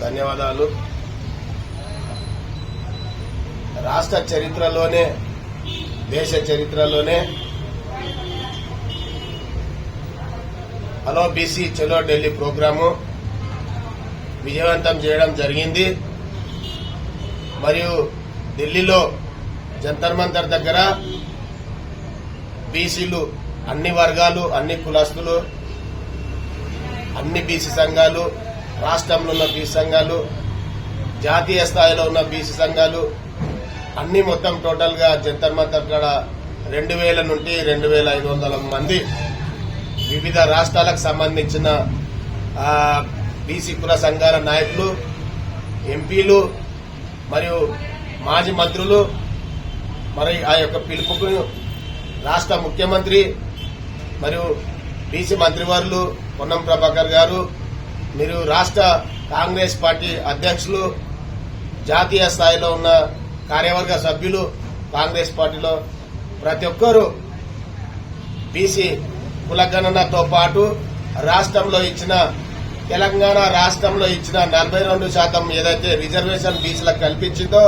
ధన్యవాదాలు. రాష్ట్ర చరిత్రలోనే దేశ చరిత్రలోనే. హలో బీసీ చలో ఢిల్లీ ప్రోగ్రాము విజయవంతం చేయడం జరిగింది. మరియు ఢిల్లీలో జంతర్ మంతర్ దగ్గర బీసీలు అన్ని వర్గాలు అన్ని కులస్తులు అన్ని బీసీ సంఘాలు రాష్ట్రంలో ఉన్న బీసీ సంఘాలు జాతీయ స్థాయిలో ఉన్న బీసీ సంఘాలు అన్ని మొత్తం టోటల్గా జంతర్ మంతర్ కాడ రెండు వేల నుండి రెండు వేల ఐదు వందల మంది వివిధ రాష్ట్రాలకు సంబంధించిన బీసీ కుల సంఘాల నాయకులు ఎంపీలు మరియు మాజీ మంత్రులు మరి ఆ యొక్క పిలుపుకు రాష్ట్ర ముఖ్యమంత్రి మరియు బీసీ మంత్రివర్యులు పొన్నం ప్రభాకర్ గారు మీరు రాష్ట్ర కాంగ్రెస్ పార్టీ అధ్యక్షులు జాతీయ స్థాయిలో ఉన్న కార్యవర్గ సభ్యులు కాంగ్రెస్ పార్టీలో ప్రతి ఒక్కరూ బీసీ కులగణనతో పాటు రాష్ట్రంలో ఇచ్చిన తెలంగాణ రాష్ట్రంలో ఇచ్చిన నలభై రెండు శాతం ఏదైతే రిజర్వేషన్ బీసీలకు కల్పించిందో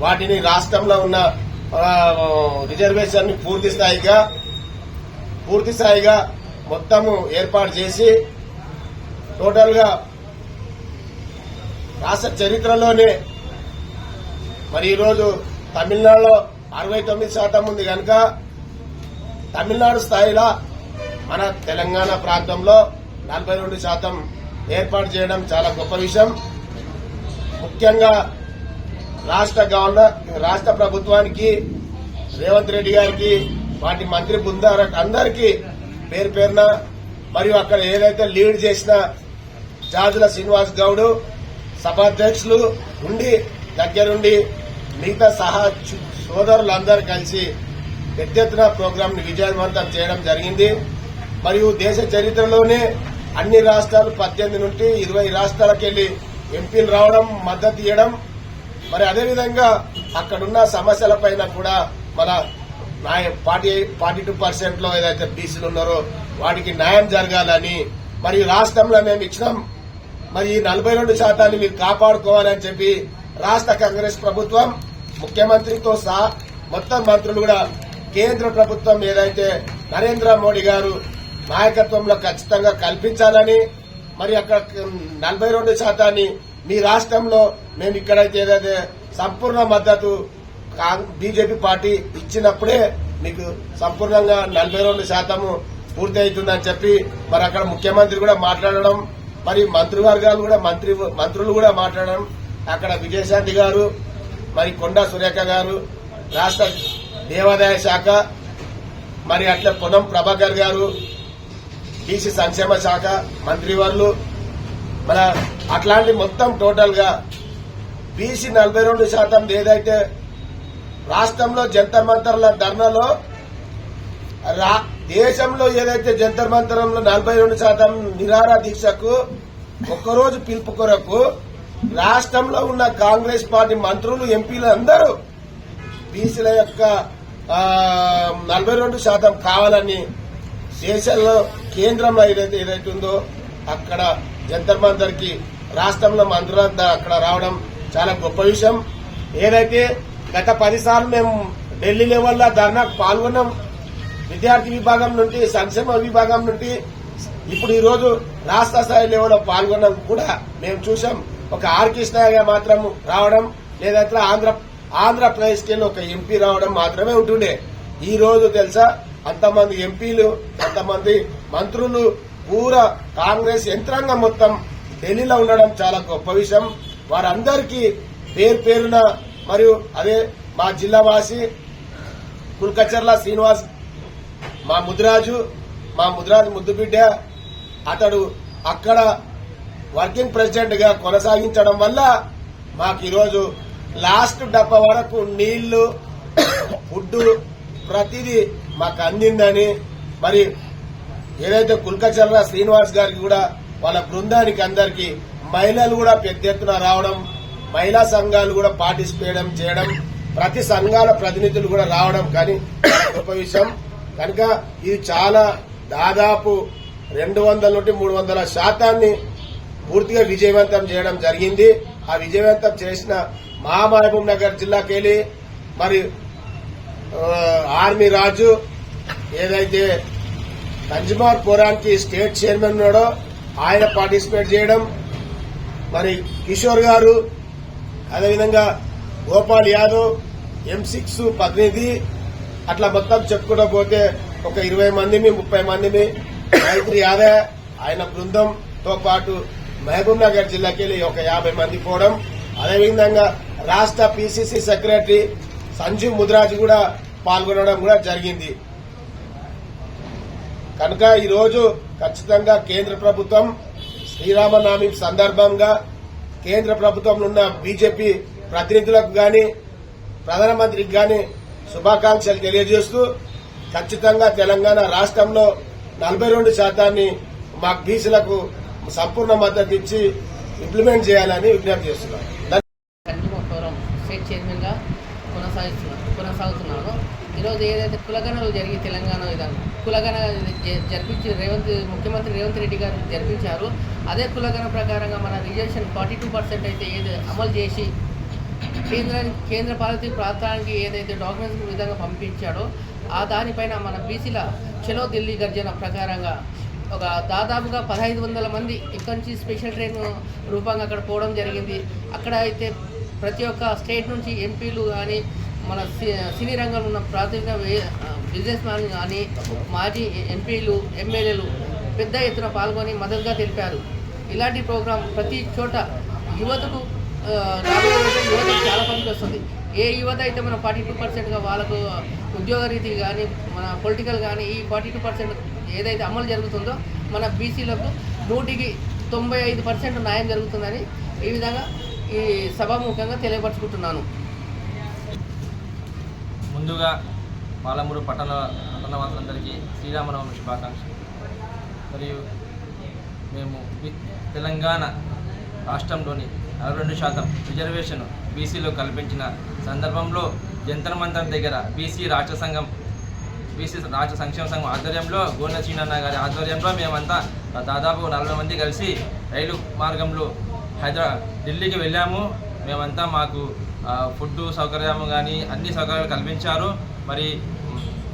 వాటిని రాష్ట్రంలో ఉన్న రిజర్వేషన్ పూర్తి స్థాయిగా పూర్తి స్థాయిగా మొత్తము ఏర్పాటు చేసి టోటల్గా రాష్ట్ర చరిత్రలోనే మరి ఈరోజు తమిళనాడులో అరవై తొమ్మిది శాతం ఉంది కనుక తమిళనాడు స్థాయిలో మన తెలంగాణ ప్రాంతంలో నలభై రెండు శాతం ఏర్పాటు చేయడం చాలా గొప్ప విషయం. ముఖ్యంగా రాష్ట్ర గవర్నర్ రాష్ట్ర ప్రభుత్వానికి రేవంత్ రెడ్డి గారికి వాటి మంత్రి బృందాలకు అందరికీ పేరు పేరున మరియు అక్కడ ఏదైతే లీడ్ చేసిన జాజుల శ్రీనివాస్ గౌడ్ సభాధ్యక్షులు ఉండి దగ్గరుండి మిగతా సహా సోదరులందరూ కలిసి పెద్ద ఎత్తున ప్రోగ్రాం ని విజయవంతం చేయడం జరిగింది. మరియు దేశ చరిత్రలోనే అన్ని రాష్ట్రాలు పద్దెనిమిది నుండి ఇరవై రాష్ట్రాలకు వెళ్ళి ఎంపీలు రావడం మద్దతు ఇవ్వడం మరి అదేవిధంగా అక్కడున్న సమస్యల పైన కూడా మన ఫార్టీ ఫార్టీ టూ పర్సెంట్లో ఏదైతే బీసీలు ఉన్నారో వాటికి న్యాయం జరగాలని మరియు రాష్ట్రంలో మేము ఇచ్చినాం. మరి ఈ నలభై రెండు శాతాన్ని మీరు కాపాడుకోవాలని చెప్పి రాష్ట్ర కాంగ్రెస్ ప్రభుత్వం ముఖ్యమంత్రితో సహా మొత్తం మంత్రులు కూడా కేంద్ర ప్రభుత్వం ఏదైతే నరేంద్ర మోడీ గారు నాయకత్వంలో ఖచ్చితంగా కల్పించాలని మరి అక్కడ నలభై రెండు శాతాన్ని మీ రాష్ట్రంలో మేము ఇక్కడైతే ఏదైతే సంపూర్ణ మద్దతు బీజేపీ పార్టీ ఇచ్చినప్పుడే మీకు సంపూర్ణంగా నలభై రెండు శాతము పూర్తి అవుతుందని చెప్పి మరి అక్కడ ముఖ్యమంత్రి కూడా మాట్లాడడం మరి మంత్రివర్గాలు కూడా మంత్రి మంత్రులు కూడా మాట్లాడడం. అక్కడ విజయశాంతి గారు మరి కొండా సురేఖ గారు రాష్ట్ర దేవాదాయ శాఖ మరి అట్లా పొన్నం ప్రభాకర్ గారు బీసీ సంక్షేమ శాఖ మంత్రివర్లు మన అట్లాంటి మొత్తం టోటల్గా బీసీ నలభై రెండు శాతం ఏదైతే రాష్ట్రంలో జంతర్ మంతర్ల ధర్నాలో రా- దేశంలో ఏదైతే జంతర్ మంతరంలో నలభై రెండు శాతం నిరారా దీక్షకు ఒక్కరోజు పిలుపు కొరకు రాష్ట్రంలో ఉన్న కాంగ్రెస్ పార్టీ మంత్రులు ఎంపీలు అందరూ బీసీల యొక్క నలభై రెండు శాతం కావాలని దేశంలో కేంద్రంలో ఏదైతే ఏదైతే ఉందో అక్కడ జంతర్ మంతర్కి రాష్ట్రంలో మంత్రులంతా అక్కడ రావడం చాలా గొప్ప విషయం. ఏదైతే గత పదిసార్లు మేము ఢిల్లీ లెవెల్లో ధర్నాకు పాల్గొన్నాం విద్యార్థి విభాగం నుండి సంక్షేమ విభాగం నుండి ఇప్పుడు ఈరోజు రాష్ట్ర స్థాయి లెవెల్లో పాల్గొన్నాం కూడా మేము చూసాం ఒక ఆర్కిష్ణగా మాత్రం రావడం లేదంటే ఆంధ్ర ఆంధ్రప్రదేశ్ కెళ్ళి ఒక ఎంపీ రావడం మాత్రమే ఉంటుండే. ఈ రోజు తెలుసా అంతమంది ఎంపీలు అంతమంది మంత్రులు పూరా కాంగ్రెస్ యంత్రాంగం మొత్తం ఢిల్లీలో ఉండడం చాలా గొప్ప విషయం. వారందరికీ పేరు పేరున మరియు అదే మా జిల్లావాసి కుల్కచర్ల శ్రీనివాస్ మా ముద్రాజు మా ముద్రాజు ముద్దు బిడ్డ అతడు అక్కడ వర్కింగ్ ప్రెసిడెంట్గా కొనసాగించడం వల్ల మాకు ఈరోజు లాస్ట్ డబ్బ వరకు నీళ్ళు ఫుడ్ ప్రతిదీ మాకు అందిందని మరి ఏదైతే కుల్కచర్ల శ్రీనివాస్ గారికి కూడా వాళ్ళ బృందానికి అందరికి మహిళలు కూడా పెద్ద ఎత్తున రావడం మహిళా సంఘాలు కూడా పార్టిసిపేట్ చేయడం ప్రతి సంఘాల ప్రతినిధులు కూడా రావడం కానీ గొప్ప విషయం. కనుక ఇది చాలా దాదాపు రెండు వందల నుండి మూడు వందల శాతాన్ని పూర్తిగా విజయవంతం చేయడం జరిగింది. ఆ విజయవంతం చేసిన మహామహబూబ్ నగర్ జిల్లాకెళ్ళి మరి ఆర్మీ రాజు ఏదైతే కంజుమార్ పురానికి స్టేట్ చైర్మన్ ఉన్నాడో ఆయన పార్టిసిపేట్ చేయడం మరి కిషోర్ గారు అదేవిధంగా గోపాల్ యాదవ్ ఎం సిక్స్ ప్రతినిధి అట్లా మొత్తం చెప్పుకుంటూ పోతే ఒక ఇరవై మందిని ముప్పై మందిని మైత్రి యాదవ్ ఆయన బృందంతో పాటు మహబూబ్ నగర్ జిల్లాకి వెళ్ళి ఒక యాభై మంది పోవడం. అదేవిధంగా రాష్ట్ర పిసిసి సెక్రటరీ సంజీవ్ ముద్రాజ్ కూడా పాల్గొనడం కూడా జరిగింది. కనుక ఈరోజు ఖచ్చితంగా కేంద్ర ప్రభుత్వం శ్రీరామనవమి సందర్భంగా కేంద్ర ప్రభుత్వంలో ఉన్న బీజేపీ ప్రతినిధులకు గాని ప్రధానమంత్రికి గాని శుభాకాంక్షలు తెలియజేస్తూ ఖచ్చితంగా తెలంగాణ రాష్ట్రంలో నలభై రెండు శాతాన్ని మా బీసీలకు సంపూర్ణ మద్దతు ఇచ్చి ఇంప్లిమెంట్ చేయాలని విజ్ఞప్తి చేస్తున్నాను స్టేట్ కొనసాగిస్తున్నాను కొనసాగుతున్నాను ఈరోజు ఏదైతే కులగణలు జరిగి తెలంగాణ విధానం కులగణ జ- జరిపించి రేవంత్ ముఖ్యమంత్రి రేవంత్ రెడ్డి గారు జరిపించారు. అదే కులగణ ప్రకారంగా మన రిజర్వేషన్ ఫార్టీ టూ పర్సెంట్ అయితే ఏది అమలు చేసి కేంద్రానికి కేంద్ర పాలిత ప్రాంతానికి ఏదైతే డాక్యుమెంట్స్ విధంగా పంపించాడో ఆ దానిపైన మన బీసీల చలో ఢిల్లీ గర్జన ప్రకారంగా ఒక దాదాపుగా పదహైదు వందల మంది ఇక్కడి నుంచి స్పెషల్ ట్రైన్ రూపంగా అక్కడ పోవడం జరిగింది. అక్కడ అయితే ప్రతి ఒక్క స్టేట్ నుంచి ఎంపీలు కానీ మన సి- సినీ రంగంలో ఉన్న ప్రాథమిక బిజినెస్ మ్యాన్ కానీ మాజీ ఎంపీలు ఎమ్మెల్యేలు పెద్ద ఎత్తున పాల్గొని మద్దతుగా తెలిపారు. ఇలాంటి ప్రోగ్రాం ప్రతి చోట యువతకు రాబోయే యువత చాలా పనికి వస్తుంది. ఏ యువత అయితే మనం ఫార్టీ టూ పర్సెంట్గా వాళ్ళకు ఉద్యోగ రీతి కానీ మన పొలిటికల్ కానీ ఈ ఫార్టీ టూ పర్సెంట్ ఏదైతే అమలు జరుగుతుందో మన బీసీలకు నూటికి తొంభై ఐదు పర్సెంట్ న్యాయం జరుగుతుందని ఈ విధంగా ఈ సభాముఖంగా తెలియపరచుకుంటున్నాను. ముందుగా పాలమూరు పట్టణ పట్టణవాసులందరికీ శ్రీరామనవమి శుభాకాంక్షలు. మరియు మేము తెలంగాణ రాష్ట్రంలోని రెండు శాతం రిజర్వేషన్ బీసీలో కల్పించిన సందర్భంలో జంతర్ మంతర్ దగ్గర బీసీ రాష్ట్ర సంఘం బీసీ రాష్ట్ర సంక్షేమ సంఘం ఆధ్వర్యంలో గోన చీనన్న గారి ఆధ్వర్యంలో మేమంతా దాదాపు నలభై మంది కలిసి రైలు మార్గంలో హైదరాబాద్ ఢిల్లీకి వెళ్ళాము. మేమంతా మాకు ఫుడ్ సౌకర్యము కానీ అన్ని సౌకర్యాలు కల్పించారు. మరి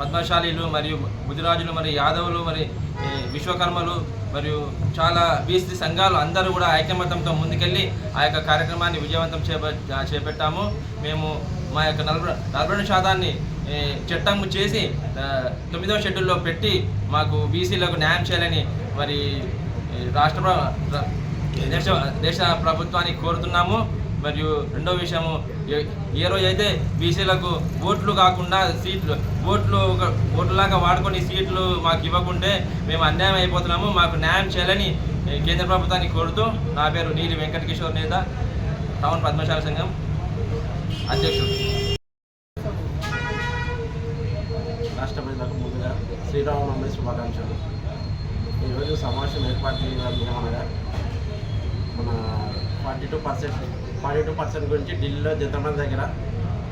పద్మశాలీలు మరియు బుద్ధిరాజులు మరి యాదవులు మరి విశ్వకర్మలు మరియు చాలా బీసీ సంఘాలు అందరూ కూడా ఐకమత్యంతో ముందుకెళ్ళి ఆ యొక్క కార్యక్రమాన్ని విజయవంతం చేప చేపట్టాము. మేము మా యొక్క నలభై నలభై రెండు శాతాన్ని చట్టం చేసి తొమ్మిదవ షెడ్యూల్లో పెట్టి మాకు బీసీలకు న్యాయం చేయాలని మరి రాష్ట్ర దేశ దేశ ప్రభుత్వాన్ని కోరుతున్నాము. మరియు రెండో విషయము ఏ- రోజు అయితే బీసీలకు ఓట్లు కాకుండా సీట్లు ఓట్లు ఒక ఓట్లులాగా వాడుకొని సీట్లు మాకు ఇవ్వకుంటే మేము అన్యాయం అయిపోతున్నాము మాకు న్యాయం చేయాలని కేంద్ర ప్రభుత్వాన్ని కోరుతూ నా పేరు నీలి వెంకట కిషోర్ నేత టౌన్ పద్మశాల సంఘం అధ్యక్షుడు. రాష్ట్ర ప్రజలకు ముందుగా శ్రీరామనవమి శుభాకాంక్షలు. ఈరోజు సమావేశం ఏర్పాటు చేయడం ఏమనగా మన forty two percent forty two percent గురించి ఢిల్లీలో జంతమంది దగ్గర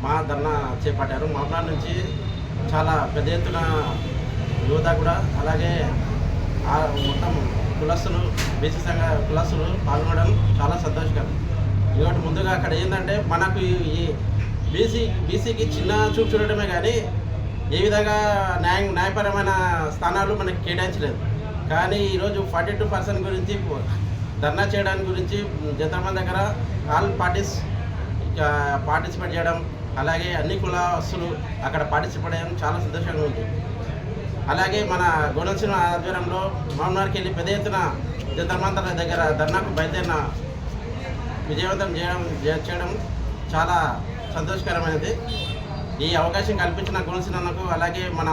మా ధర్నా చేపట్టారు. మహబూబా నుంచి చాలా పెద్ద ఎత్తున యువత కూడా అలాగే మొత్తం కులస్తులు బీసీ సంఘ కులస్తులు పాల్గొనడం చాలా సంతోషకరం. ఇంకోటి ముందుగా అక్కడ ఏంటంటే మనకు ఈ- ఈ బీసీ బీసీకి చిన్న చూపు చూడటమే కానీ ఏ విధంగా న్యాయ న్యాయపరమైన స్థానాలు మనకి కేటాయించలేదు. కానీ ఈరోజు ఫార్టీ టూ పర్సెంట్ గురించి ధర్నా చేయడానికి గురించి జంతర్మన్ దగ్గర ఆల్ పార్టీస్ పార్టిసిపేట్ చేయడం అలాగే అన్ని కులాస్తులు అక్కడ పార్టిసిపేట్ చేయడం చాలా సంతోషంగా ఉంది. అలాగే మన గుణసిన ఆధ్వర్యంలో మౌనార్కి వెళ్ళి పెద్ద ఎత్తున జంతర్మంతర దగ్గర ధర్నాకు బయలుదేరిన విజయవంతం చేయడం చేయడం చాలా సంతోషకరమైనది. ఈ అవకాశం కల్పించిన గుణసినకు అలాగే మన